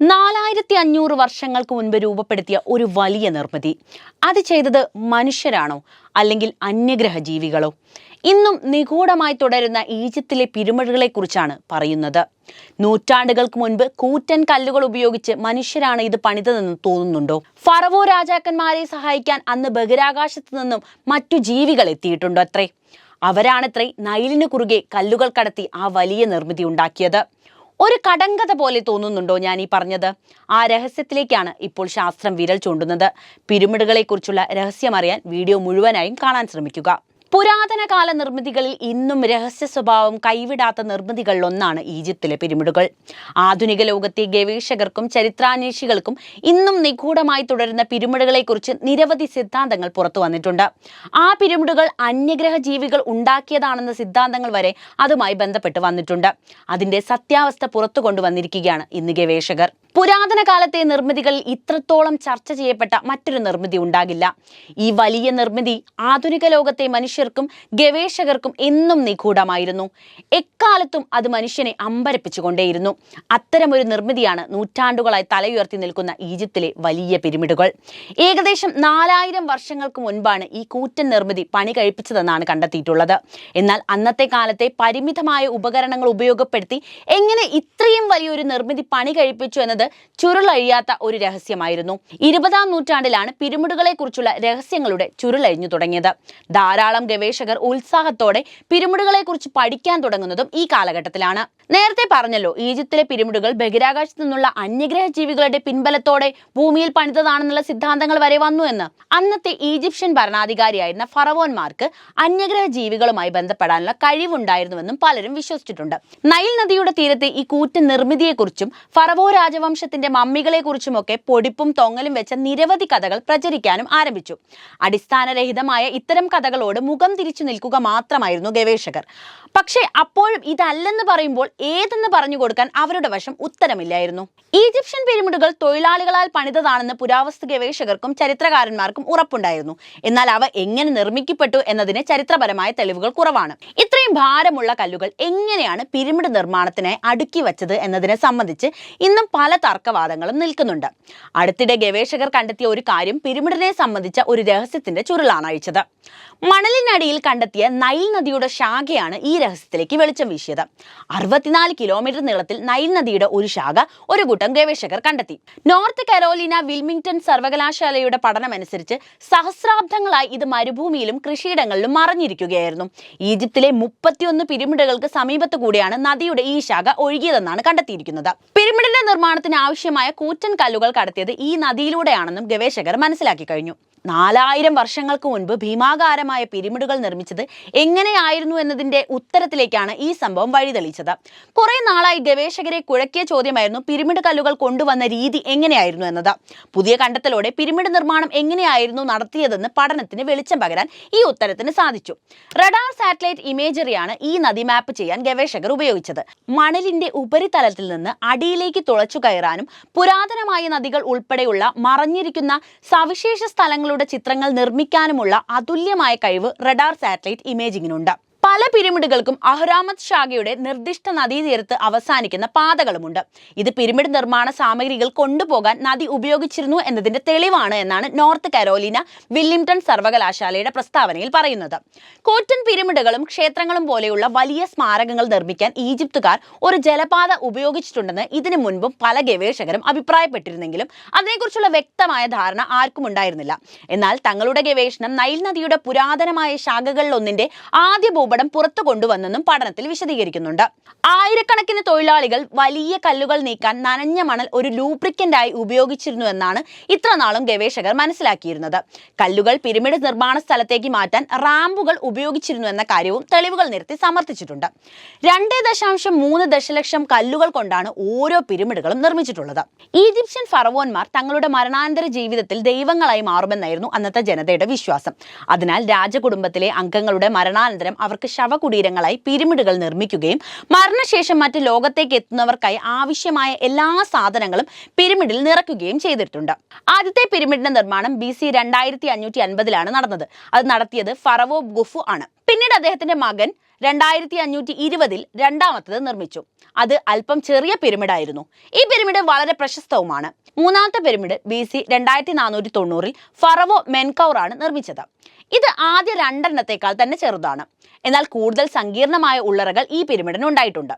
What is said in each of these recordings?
നാലായിരത്തി അഞ്ഞൂറ് വർഷങ്ങൾക്ക് മുൻപ് രൂപപ്പെടുത്തിയ ഒരു വലിയ നിർമ്മിതി. അത് ചെയ്തത് മനുഷ്യരാണോ? അല്ലെങ്കിൽ അന്യഗ്രഹ ജീവികളോ ഇന്നും നിഗൂഢമായി തുടരുന്ന ഈജിപ്തിലെ പിരമിഡുകളെക്കുറിച്ചാണ് പറയുന്നത്. നൂറ്റാണ്ടുകൾക്ക് മുൻപ് കൂറ്റൻ കല്ലുകൾ ഉപയോഗിച്ച് മനുഷ്യരാണ് ഇത് പണിതതെന്ന് തോന്നുന്നുണ്ടോ? ഫറവോ രാജാക്കന്മാരെ സഹായിക്കാൻ അന്ന് ബഹിരാകാശത്തു നിന്നും മറ്റു ജീവികൾ എത്തിയിട്ടുണ്ടോ അത്രേ? അവരാണത്രേ നൈലിന് കുറുകെ കല്ലുകൾ കടത്തി ആ വലിയ നിർമ്മിതി ഉണ്ടാക്കിയത്. ഒരു കടങ്കഥ പോലെ തോന്നുന്നുണ്ടോ ഞാൻ ഈ പറഞ്ഞത്? ആ രഹസ്യത്തിലേക്കാണ് ഇപ്പോൾ ശാസ്ത്രം വിരൽ ചൂണ്ടുന്നത്. പിരമിഡുകളെക്കുറിച്ചുള്ള രഹസ്യമറിയാൻ വീഡിയോ മുഴുവനായും കാണാൻ ശ്രമിക്കുക. പുരാതന കാല നിർമ്മിതികളിൽ ഇന്നും രഹസ്യ സ്വഭാവം കൈവിടാത്ത നിർമ്മിതികളിൽ ഒന്നാണ് ഈജിപ്തിലെ പിരമിഡുകൾ. ആധുനിക ലോകത്തെ ഗവേഷകർക്കും ചരിത്രാന്വേഷികൾക്കും ഇന്നും നിഗൂഢമായി തുടരുന്ന പിരമിഡുകളെക്കുറിച്ച് നിരവധി സിദ്ധാന്തങ്ങൾ പുറത്തു വന്നിട്ടുണ്ട്. ആ പിരമിഡുകൾ അന്യഗ്രഹ ജീവികൾ ഉണ്ടാക്കിയതാണെന്ന സിദ്ധാന്തങ്ങൾ വരെ അതുമായി ബന്ധപ്പെട്ട് വന്നിട്ടുണ്ട്. അതിന്റെ സത്യാവസ്ഥ പുറത്തു കൊണ്ടുവന്നിരിക്കുകയാണ് ഇന്ന് ഗവേഷകർ. പുരാതന കാലത്തെ നിർമ്മിതികളിൽ ഇത്രത്തോളം ചർച്ച ചെയ്യപ്പെട്ട മറ്റൊരു നിർമ്മിതി ഉണ്ടാകില്ല. ഈ വലിയ നിർമ്മിതി ആധുനിക ലോകത്തെ മനുഷ്യർക്കും ഗവേഷകർക്കും എന്നും നിഗൂഢമായിരുന്നു. എക്കാലത്തും അത് മനുഷ്യനെ അമ്പരപ്പിച്ചുകൊണ്ടേയിരുന്നു. അത്തരമൊരു നിർമ്മിതിയാണ് നൂറ്റാണ്ടുകളായി തലയുയർത്തി നിൽക്കുന്ന ഈജിപ്തിലെ വലിയ പിരമിഡുകൾ. ഏകദേശം നാലായിരം വർഷങ്ങൾക്ക് മുൻപാണ് ഈ കൂറ്റൻ നിർമ്മിതി പണി കഴിപ്പിച്ചതെന്നാണ് കണ്ടെത്തിയിട്ടുള്ളത്. എന്നാൽ അന്നത്തെ കാലത്തെ പരിമിതമായ ഉപകരണങ്ങൾ ഉപയോഗപ്പെടുത്തി എങ്ങനെ ഇത്രയും വലിയൊരു നിർമ്മിതി പണി കഴിപ്പിച്ചു എന്നത് ചുരുളഴിയാത്ത ഒരു രഹസ്യമായിരുന്നു. ഇരുപതാം നൂറ്റാണ്ടിലാണ് പിരമിഡുകളെ കുറിച്ചുള്ള രഹസ്യങ്ങളുടെ ചുരുളഴിഞ്ഞു തുടങ്ങിയത്. ധാരാളം ഗവേഷകർ ഉത്സാഹത്തോടെ പിരമിഡുകളെക്കുറിച്ച് പഠിക്കാൻ തുടങ്ങുന്നതും ഈ കാലഘട്ടത്തിലാണ്. നേരത്തെ പറഞ്ഞല്ലോ ഈജിപ്തിലെ പിരമിഡുകൾ ബഹിരാകാശത്തു നിന്നുള്ള അന്യഗ്രഹ ജീവികളുടെ പിൻബലത്തോടെ ഭൂമിയിൽ പണിതതാണെന്നുള്ള സിദ്ധാന്തങ്ങൾ വരെ വന്നു എന്ന്. അന്നത്തെ ഈജിപ്ഷ്യൻ ഭരണാധികാരിയായിരുന്ന ഫറവോന്മാർക്ക് അന്യഗ്രഹ ജീവികളുമായി ബന്ധപ്പെടാനുള്ള കഴിവുണ്ടായിരുന്നുവെന്നും പലരും വിശ്വസിച്ചിട്ടുണ്ട്. നൈൽ നദിയുടെ തീരത്തെ ഈ കൂറ്റൻ നിർമ്മിതിയെക്കുറിച്ചും ഫറവോ രാജവംശത്തിന്റെ മമ്മികളെക്കുറിച്ചുമൊക്കെ പൊടിപ്പും തൊങ്ങലും വെച്ച നിരവധി കഥകൾ പ്രചരിക്കാനും ആരംഭിച്ചു. അടിസ്ഥാനരഹിതമായ ഇത്തരം കഥകളോട് മുഖം തിരിച്ചു നിൽക്കുക മാത്രമായിരുന്നു ഗവേഷകർ. പക്ഷേ അപ്പോഴും ഇതല്ലെന്ന് പറയുമ്പോൾ ഏതെന്ന് പറഞ്ഞു കൊടുക്കാൻ അവരുടെ വശം ഉത്തരമില്ലായിരുന്നു. ഈജിപ്ഷ്യൻ പിരമിഡുകൾ തൊഴിലാളികളാൽ പണിതതാണെന്ന് പുരാവസ്തു ഗവേഷകർക്കും ചരിത്രകാരന്മാർക്കും ഉറപ്പുണ്ടായിരുന്നു. എന്നാൽ അവ എങ്ങനെ നിർമ്മിക്കപ്പെട്ടു എന്നതിന് ചരിത്രപരമായ തെളിവുകൾ കുറവാണ്. ഇത്രയും ഭാരമുള്ള കല്ലുകൾ എങ്ങനെയാണ് പിരമിഡ് നിർമ്മാണത്തിനായി അടുക്കി വച്ചത് എന്നതിനെ സംബന്ധിച്ച് ഇന്നും പല തർക്കവാദങ്ങളും നിൽക്കുന്നുണ്ട്. അടുത്തിടെ ഗവേഷകർ കണ്ടെത്തിയ ഒരു കാര്യം പിരമിഡിനെ സംബന്ധിച്ച ഒരു രഹസ്യത്തിന്റെ ചുരുളാണ് അഴിച്ചത്. മണലിനടിയിൽ കണ്ടെത്തിയ നൈൽ നദിയുടെ ശാഖയാണ് ഈ രഹസ്യത്തിലേക്ക് വെളിച്ചം വീശിയത്. അറുപത്തിനാല് കിലോമീറ്റർ നീളത്തിൽ നൈൽ നദിയുടെ ഒരു ശാഖ ഒരു കൂട്ടം ഗവേഷകർ കണ്ടെത്തി. നോർത്ത് കരോലിന വിൽമിംഗ്ടൺ സർവകലാശാലയുടെ പഠനമനുസരിച്ച് സഹസ്രാബ്ദങ്ങളായി ഇത് മരുഭൂമിയിലും കൃഷിയിടങ്ങളിലും മറഞ്ഞിരിക്കുകയായിരുന്നു. ഈജിപ്തിലെ മുപ്പത്തിയൊന്ന് പിരമിഡുകൾക്ക് സമീപത്ത് കൂടിയാണ് നദിയുടെ ഈ ശാഖ ഒഴുകിയതെന്നാണ് കണ്ടെത്തിയിരിക്കുന്നത്. പിരമിഡിന്റെ നിർമ്മാണത്തിന് ആവശ്യമായ കൂറ്റൻ കല്ലുകൾ കടത്തിയത് ഈ നദിയിലൂടെയാണെന്നും ഗവേഷകർ മനസ്സിലാക്കി കഴിഞ്ഞു. നാലായിരം വർഷങ്ങൾക്ക് മുൻപ് ഭീമാകാരമായ പിരമിഡുകൾ നിർമ്മിച്ചത് എങ്ങനെയായിരുന്നു എന്നതിന്റെ ഉത്തരത്തിലേക്കാണ് ഈ സംഭവം വഴിതെളിച്ചത്. കുറെ നാളായി ഗവേഷകരെ കുഴക്കിയ ചോദ്യമായിരുന്നു പിരമിഡ് കല്ലുകൾ കൊണ്ടുവന്ന രീതി എങ്ങനെയായിരുന്നു എന്നത്. പുതിയ കണ്ടെത്തലോടെ പിരമിഡ് നിർമ്മാണം എങ്ങനെയായിരുന്നു നടത്തിയതെന്ന് പഠനത്തിന് വെളിച്ചം പകരാൻ ഈ ഉത്തരത്തിന് സാധിച്ചു. റഡാർ സാറ്റലൈറ്റ് ഇമേജറിയാണ് ഈ നദി മാപ്പ് ചെയ്യാൻ ഗവേഷകർ ഉപയോഗിച്ചത്. മണലിന്റെ ഉപരിതലത്തിൽ നിന്ന് അടിയിലേക്ക് തുളച്ചു കയറാനും പുരാതനമായ നദികൾ ഉൾപ്പെടെയുള്ള മറഞ്ഞിരിക്കുന്ന സവിശേഷ സ്ഥലങ്ങളുടെ ചിത്രങ്ങൾ നിർമ്മിക്കാനുമുള്ള അതുല്യമായ കഴിവ് റഡാർ സാറ്റലൈറ്റ് ഇമേജിങ്ങിനുണ്ട്. പല പിരമിഡുകൾക്കും അഹ്റാമത് ഷാഗയുടെ നിർദ്ദിഷ്ട നദീതീരത്ത് അവസാനിക്കുന്ന പാതകളുമുണ്ട്. ഇത് പിരമിഡ് നിർമ്മാണ സാമഗ്രികൾ കൊണ്ടുപോകാൻ നദി ഉപയോഗിച്ചിരുന്നു എന്നതിന്റെ തെളിവാണ് എന്നാണ് നോർത്ത് കരോലിന വില്ലിംഗ്ടൺ സർവകലാശാലയുടെ പ്രസ്താവനയിൽ പറയുന്നത്. കോറ്റൻ പിരമിഡുകളും ക്ഷേത്രങ്ങളും പോലെയുള്ള വലിയ സ്മാരകങ്ങൾ നിർമ്മിക്കാൻ ഈജിപ്തുകാർ ഒരു ജലപാത ഉപയോഗിച്ചിട്ടുണ്ടെന്ന് ഇതിനു മുൻപും പല ഗവേഷകരും അഭിപ്രായപ്പെട്ടിരുന്നെങ്കിലും അതിനെക്കുറിച്ചുള്ള വ്യക്തമായ ധാരണ ആർക്കും ഉണ്ടായിരുന്നില്ല. എന്നാൽ തങ്ങളുടെ ഗവേഷണം നൈൽ നദിയുടെ പുരാതനമായ ശാഖകളിലൊന്നിന്റെ ആദ്യ ഭൂപടം പുറത്തു കൊണ്ടുവന്നെന്നും പഠനത്തിൽ വിശദീകരിക്കുന്നുണ്ട്. ആയിരക്കണക്കിന് തൊഴിലാളികൾ വലിയ കല്ലുകൾ നീക്കാൻ നനഞ്ഞ മണൽ ഒരു ലൂബ്രിക്കന്റായി ഉപയോഗിച്ചിരുന്നുവെന്നാണ് ഇത്ര നാളും ഗവേഷകർ മനസ്സിലാക്കിയിരുന്നത്. കല്ലുകൾ പിരമിഡ് നിർമ്മാണ സ്ഥലത്തേക്ക് മാറ്റാൻ റാമ്പുകൾ ഉപയോഗിച്ചിരുന്നുവെന്ന കാര്യവും തെളിവുകൾ നിരത്തി സമർത്ഥിച്ചിട്ടുണ്ട്. രണ്ട് ദശാംശം മൂന്ന് ദശലക്ഷം കല്ലുകൾ കൊണ്ടാണ് ഓരോ പിരമിഡുകളും നിർമ്മിച്ചിട്ടുള്ളത്. ഈജിപ്ഷ്യൻ ഫറവോന്മാർ തങ്ങളുടെ മരണാനന്തര ജീവിതത്തിൽ ദൈവങ്ങളായി മാറുമെന്നായിരുന്നു അന്നത്തെ ജനതയുടെ വിശ്വാസം. അതിനാൽ രാജകുടുംബത്തിലെ അംഗങ്ങളുടെ മരണാനന്തരം അവർക്ക് ശവകുടീരങ്ങളായി പിരമിഡുകൾ നിർമ്മിക്കുകയും മരണശേഷം മറ്റ് ലോകത്തേക്ക് എത്തുന്നവർക്കായി ആവശ്യമായ എല്ലാ സാധനങ്ങളും പിരമിഡിൽ നിറയ്ക്കുകയും ചെയ്തിട്ടുണ്ട്. ആദ്യത്തെ പിരമിഡിന്റെ നിർമ്മാണം ബി സി രണ്ടായിരത്തി അഞ്ഞൂറ്റി അൻപതിലാണ് നടന്നത്. അത് നടത്തിയത് ഫറവോ ഗുഫു ആണ്. പിന്നീട് അദ്ദേഹത്തിന്റെ മകൻ രണ്ടായിരത്തി അഞ്ഞൂറ്റി ഇരുപതിൽ രണ്ടാമത്തത് നിർമ്മിച്ചു. അത് അല്പം ചെറിയ പിരമിഡായിരുന്നു ഈ പിരമിഡ് വളരെ പ്രശസ്തവുമാണ്. മൂന്നാമത്തെ പിരമിഡ് ബി സി രണ്ടായിരത്തി നാനൂറ്റി തൊണ്ണൂറിൽ ഫറവോ മെൻകൗർ ആണ് നിർമ്മിച്ചത്. ഇത് ആദ്യ രണ്ടെണ്ണത്തേക്കാൾ തന്നെ ചെറുതാണ്. എന്നാൽ കൂടുതൽ സങ്കീർണമായ ഉള്ളറകൾ ഈ പിരമിഡിന് ഉണ്ടായിട്ടുണ്ട്.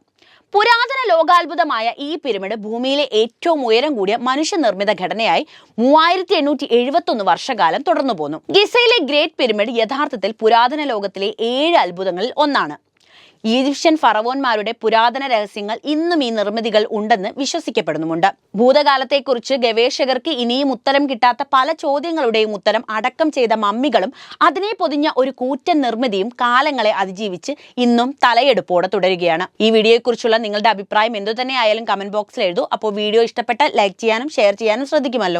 പുരാതന ലോകാത്ഭുതമായ ഈ പിരമിഡ് ഭൂമിയിലെ ഏറ്റവും ഉയരം കൂടിയ മനുഷ്യനിർമ്മിത ഘടനയായി മൂവായിരത്തി എണ്ണൂറ്റി എഴുപത്തി ഒന്ന് വർഷകാലം തുടർന്നു പോന്നു ഗിസയിലെ ഗ്രേറ്റ് പിരമിഡ് യഥാർത്ഥത്തിൽ പുരാതന ലോകത്തിലെ ഏഴ് അത്ഭുതങ്ങളിൽ ഒന്നാണ്. ഈജിപ്ഷ്യൻ ഫറവോന്മാരുടെ പുരാതന രഹസ്യങ്ങൾ ഇന്നും ഈ നിർമ്മിതികൾ ഉണ്ടെന്ന് വിശ്വസിക്കപ്പെടുന്നുമുണ്ട്. ഭൂതകാലത്തെക്കുറിച്ച് ഗവേഷകർക്ക് ഇനിയും ഉത്തരം കിട്ടാത്ത പല ചോദ്യങ്ങളുടെയും ഉത്തരം അടക്കം ചെയ്ത മമ്മികളും അതിനെ പൊതിഞ്ഞ ഒരു കൂറ്റൻ നിർമ്മിതിയും കാലങ്ങളെ അതിജീവിച്ച് ഇന്നും തലയെടുപ്പോടെ തുടരുകയാണ്. ഈ വീഡിയോയെക്കുറിച്ചുള്ള നിങ്ങളുടെ അഭിപ്രായം എന്തു തന്നെ ആയാലും കമന്റ് ബോക്സിൽ എഴുതൂ. അപ്പോൾ വീഡിയോ ഇഷ്ടപ്പെട്ടാൽ ലൈക്ക് ചെയ്യാനും ഷെയർ ചെയ്യാനും ശ്രദ്ധിക്കുമല്ലോ.